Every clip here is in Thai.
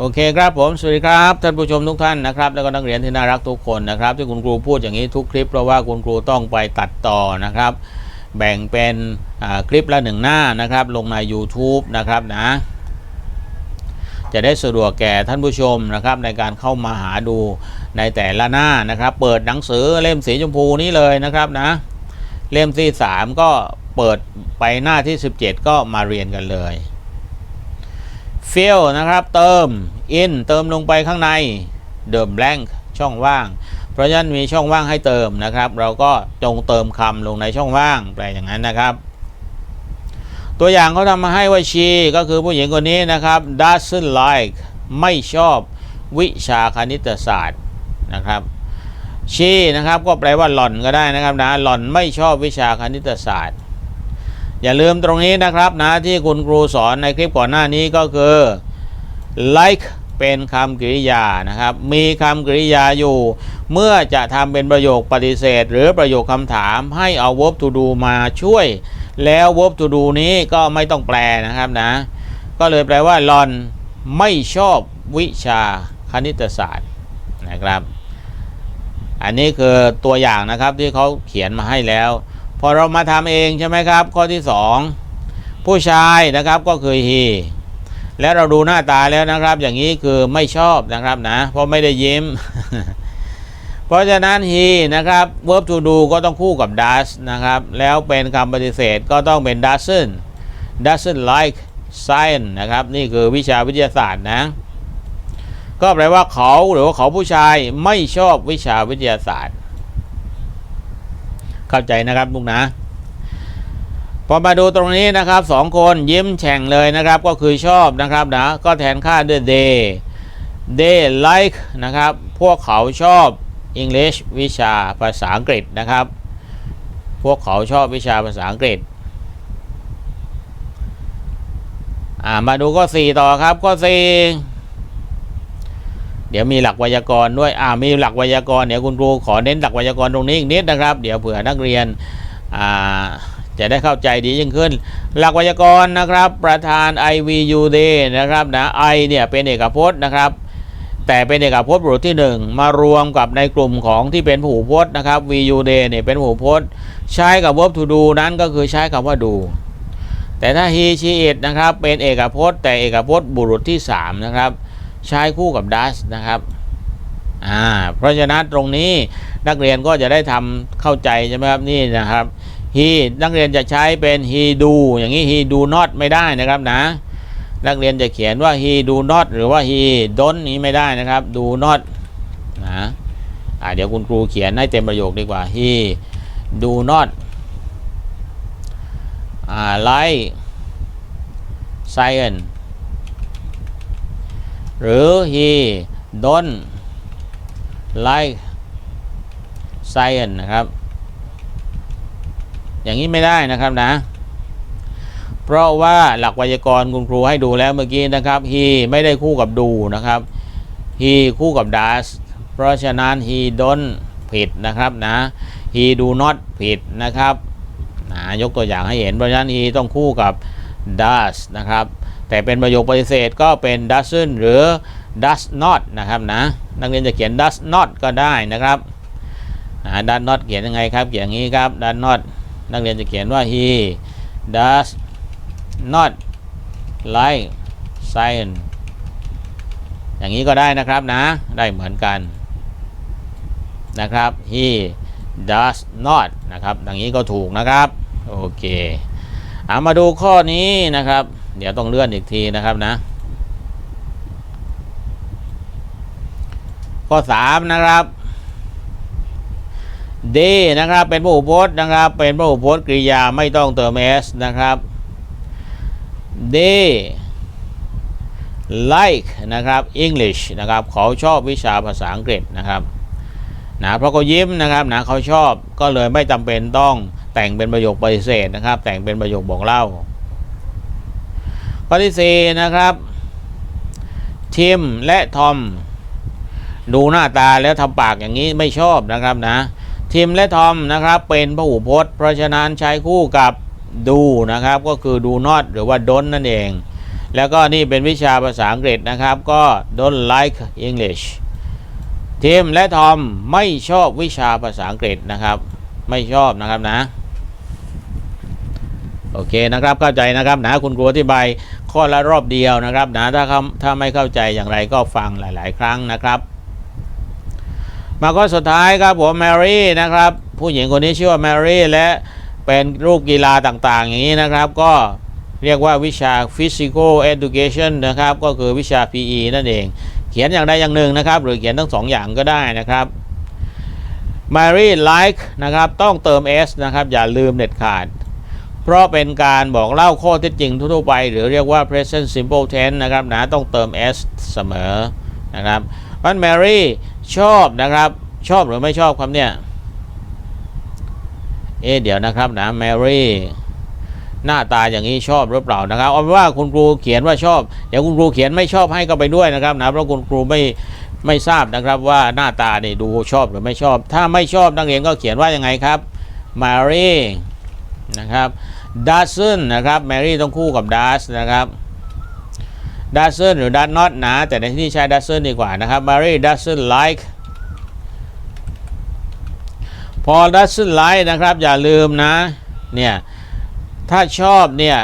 โอเคครับผม สวัสดีครับ ท่านผู้ชมทุกท่านนะครับ แล้วก็นักเรียนที่น่ารักทุกคนนะครับ ที่คุณครูพูดอย่างนี้ทุกคลิปเพราะว่าคุณครูต้องไปตัดต่อนะครับ แบ่งเป็นคลิปละหนึ่งหน้านะครับ ลงใน YouTube นะครับนะ จะได้สะดวกแก่ท่านผู้ชมนะครับ ในการเข้ามาหาดูในแต่ละหน้านะครับ เปิดหนังสือเล่มสีชมพูนี้เลยนะครับนะ เล่มที่ 3 ก็เปิดไปหน้าที่ 17 ก็มาเรียนกันเลย fill นะครับ เติม in เติมลงไปข้างใน the blank ช่องว่าง เพราะฉะนั้นมีช่องว่างให้เติมนะครับ เราก็จงเติมคำลงในช่องว่างแปลอย่างนั้นนะครับ ตัวอย่างเขาทำมาให้ว่า she ก็คือผู้หญิงคนนี้นะครับ doesn't like ไม่ชอบวิชาคณิตศาสตร์นะครับ she นะครับก็แปลว่าหล่อนก็ได้นะครับนะหล่อนไม่ชอบวิชาคณิตศาสตร์ อย่าลืมตรงนี้นะครับนะที่คุณครูสอนในคลิปก่อนหน้านี้ก็คือ like เป็นคำกริยานะครับ มีคำกริยาอยู่ เมื่อจะทำเป็นประโยคปฏิเสธ หรือประโยคคำถามให้เอา verb to do มาช่วย แล้ว verb to do นี้ก็ไม่ต้องแปลนะครับนะ ก็เลยแปลว่าลอนไม่ชอบวิชาคณิตศาสตร์นะครับ อันนี้คือตัวอย่างนะครับที่เขาเขียนมาให้แล้ว พอเรามาทำเองใช่ไหมครับ ข้อที่ 2 ผู้ชายนะครับก็คือ he และเราดูหน้าตาแล้วนะครับ อย่างนี้คือไม่ชอบนะครับนะ เพราะไม่ได้ยิ้ม เพราะฉะนั้น he นะครับ verb to do ก็ต้องคู่กับ does นะครับ แล้วเป็นคำปฏิเสธก็ต้องเป็น doesn't doesn't like science นะครับ นี่คือวิชาวิทยาศาสตร์นะ ก็แปลว่าเขาหรือว่าเขาผู้ชายไม่ชอบวิชาวิทยาศาสตร์ เข้าใจนะครับลูกนะพอมาดูตรงนี้นะครับสองคนยิ้มแฉ่งเลยนะครับก็คือชอบนะครับนะก็แทนค่าด้วย they they like นะครับ พวกเขาชอบ English วิชาภาษาอังกฤษนะครับ พวกเขาชอบวิชาภาษาอังกฤษมาดูข้อ4ต่อครับข้อ4 เดี๋ยวมีหลักไวยากรณ์ด้วยอ่ามีหลักไวยากรณ์เดี๋ยวคุณครูขอเน้นหลักไวยากรณ์ตรงนี้อีกนิดนะครับ เดี๋ยวเผื่อนักเรียนอ่าจะได้เข้าใจดียิ่งขึ้น หลักไวยากรณ์นะครับ ประธาน IVU day นะครับนะ I เนี่ยเป็นเอกพจน์นะครับแต่เป็นเอกพจน์บุรุษที่ 1 มารวมกับในกลุ่มของที่เป็นผู้พจน์นะครับ VU day เนี่ยเป็นผู้พจน์ ใช้กับ verb to do นั้นก็คือใช้คำว่าดู แต่ถ้า he she it นะครับเป็นเอกพจน์ แต่เอกพจน์บุรุษที่ 3 นะครับ ใช้คู่กับ does นะครับอ่าเพราะฉะนั้นตรงนี้นักเรียนก็จะได้ทำเข้าใจใช่ไหมครับนี่นะครับ he นักเรียนจะใช้เป็น he do อย่างนี้ he do not ไม่ได้นะครับนะ นักเรียนจะเขียนว่า he do not หรือว่า he don't นี้ไม่ได้นะครับ do not นะอ่าเดี๋ยวคุณครูเขียนให้เต็มประโยคดีกว่า he do not อ่า like science หรือ he don't like science นะครับ อย่างนี้ไม่ได้นะครับนะ เพราะว่าหลักไวยากรณ์คุณครูให้ดูแล้วเมื่อกี้นะครับ he ไม่ได้คู่กับดูนะครับ he คู่กับ does เพราะฉะนั้น he don't ผิดนะครับนะ he do not ผิดนะครับนะยกตัวอย่างให้เห็นเพราะฉะนั้น he ต้องคู่กับ does นะครับ แต่เป็นประโยคปฏิเสธก็เป็น doesn't หรือ does not นะครับนะนักเรียนจะเขียน does not ก็ได้นะครับ does not เขียนยังไงครับเขียนอย่างนี้ครับ does not นักเรียนจะเขียนว่า he does not like science อย่างนี้ก็ได้นะครับนะ ได้เหมือนกันนะครับ he does not นะครับอย่างนี้ก็ถูกนะครับ โอเคเอามาดูข้อนี้นะครับ เดี๋ยวต้องเลื่อนอีกทีนะครับนะ ข้อ3นะครับ day นะครับ เป็นพหูพจน์นะครับ เป็นพหูพจน์กริยาไม่ต้องเติม s นะครับ they like นะครับ English นะครับ เขาชอบวิชาภาษาอังกฤษนะครับนะเพราะเขายิ้มนะครับนะเขาชอบก็เลยไม่จำเป็นต้องแต่งเป็นประโยคปฏิเสธนะครับ แต่งเป็นประโยคบอกเล่า ข้อที่ 4 นะครับ ทิมและทอม ดูหน้าตาแล้วทำปากอย่างนี้ไม่ชอบนะครับนะ ทิมและทอมนะครับ เป็นพหูพจน์ เพราะฉะนั้นใช้คู่กับดูนะครับ ก็คือดู not หรือว่า don't นั่นเอง แล้วก็นี่เป็นวิชาภาษาอังกฤษนะครับ ก็ don't like English ทีมและทอมไม่ชอบวิชาภาษาอังกฤษนะครับ ไม่ชอบนะครับนะ โอเคนะครับเข้าใจนะครับนะคุณครูอธิบายข้อละรอบเดียวนะครับนะถ้าถ้าไม่เข้าใจอย่างไรก็ฟังหลาย ๆ ครั้งนะครับ มาข้อสุดท้ายครับผมแมรี่นะครับผู้หญิงคนนี้ชื่อว่าแมรี่และเป็นรูปกีฬาต่าง ๆ อย่างนี้นะครับ ก็เรียกว่าวิชา physical education นะครับ ก็คือวิชา PE นั่นเอง เขียนอย่างใดอย่างหนึ่งนะครับ หรือเขียนทั้งสองอย่างก็ได้นะครับ Mary like นะครับ ต้องเติม s นะครับ อย่าลืมเด็ดขาด เพราะเป็นการบอกเล่าข้อเท็จจริงทั่วไป หรือเรียกว่า present simple tense นะครับนะต้องเติม s เสมอนะครับเพราะ Mary ชอบนะครับชอบหรือไม่ชอบครับเนี่ยเอะเดี๋ยวนะครับนะ Mary หน้าตาอย่างนี้ชอบหรือเปล่านะครับเอาเป็นว่าคุณครูเขียนว่าชอบเดี๋ยวคุณครูเขียนไม่ชอบให้ก็ไปด้วยนะครับนะเพราะคุณครูไม่ไม่ทราบนะครับว่าหน้าตาเนี่ยดูชอบหรือไม่ชอบ ถ้าไม่ชอบนักเรียนก็เขียนว่ายังไงครับ Mary นะครับ d o e s n นะครับ Mary ต้องคู่กับ does นะครับ d o e s n หรือ does not นะแต่ในที่นี้ใช้ d o e s n ดีกว่านะครับ Mary doesn't like พอ doesn't like นะครับอย่าลืมนะเนี่ยถ้าชอบเนี่ย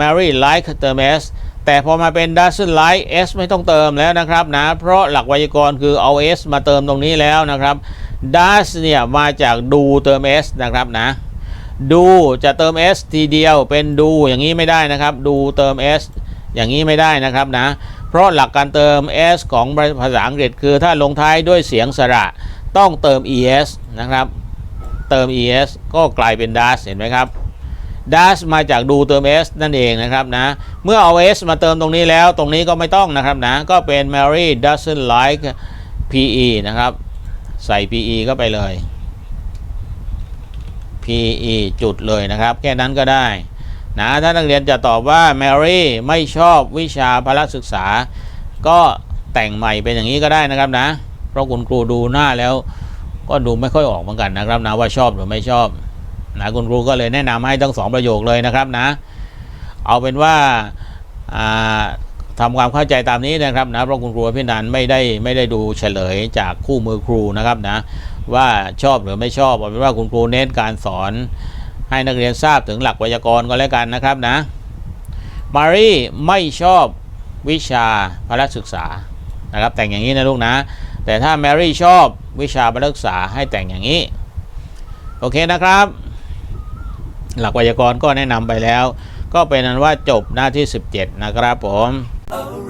Mary like เติม s แต่พอมาเป็น doesn't like s ไม่ต้องเติมแล้วนะครับนะ เพราะหลักไวยากรณ์คือเอา s มาเติมตรงนี้แล้วนะครับ does เนี่ยมาจากดูเติม s นะครับนะ ดูจะเติม s ทีเดียวเป็นดูอย่างนี้ไม่ได้นะครับ ดูเติม s อย่างนี้ไม่ได้นะครับนะ เพราะหลักการเติม s ของภาษาอังกฤษคือถ้าลงท้ายด้วยเสียงสระต้องเติม es นะครับ เติม es ก็กลายเป็น does เห็นไหมครับ does มาจากดูเติม s นั่นเองนะครับนะ เมื่อเอา s มาเติมตรงนี้แล้วตรงนี้ก็ไม่ต้องนะครับนะ ก็เป็น Mary doesn't like PE นะครับ ใส่ PE ก็ไปเลย PE จุดเลยนะครับ แค่นั้นก็ได้นะถ้านักเรียนจะตอบว่า Mary ไม่ชอบวิชาพละศึกษา ก็แต่งใหม่เป็นอย่างนี้ก็ได้นะครับนะ เพราะคุณครูดูหน้าแล้ว ก็ดูไม่ค่อยออกเหมือนกันนะครับนะว่าชอบหรือไม่ชอบนะคุณครูก็เลยแนะนำให้ทั้งสองประโยคเลยนะครับนะ เอาเป็นว่าอ่า ทำความเข้าใจตามนี้นะครับนะเพราะคุณครูพี่นันไม่ได้ไม่ได้ดูเฉลยจากคู่มือครูนะครับนะว่าชอบหรือไม่ชอบเอาเป็นว่าคุณครูเน้นการสอน ให้นักเรียนทราบถึงหลักไวยากรณ์ก็แล้วกันนะครับนะมารีไม่ชอบวิชาพละศึกษานะครับ แต่งอย่างนี้นะลูกนะ แต่ถ้าแมรี่ชอบวิชาพละศึกษาให้แต่งอย่างนี้ โอเคนะครับ หลักไวยากรณ์ก็แนะนำไปแล้ว ก็เป็นนั้นว่าจบหน้าที่ 17 นะครับผม Oh.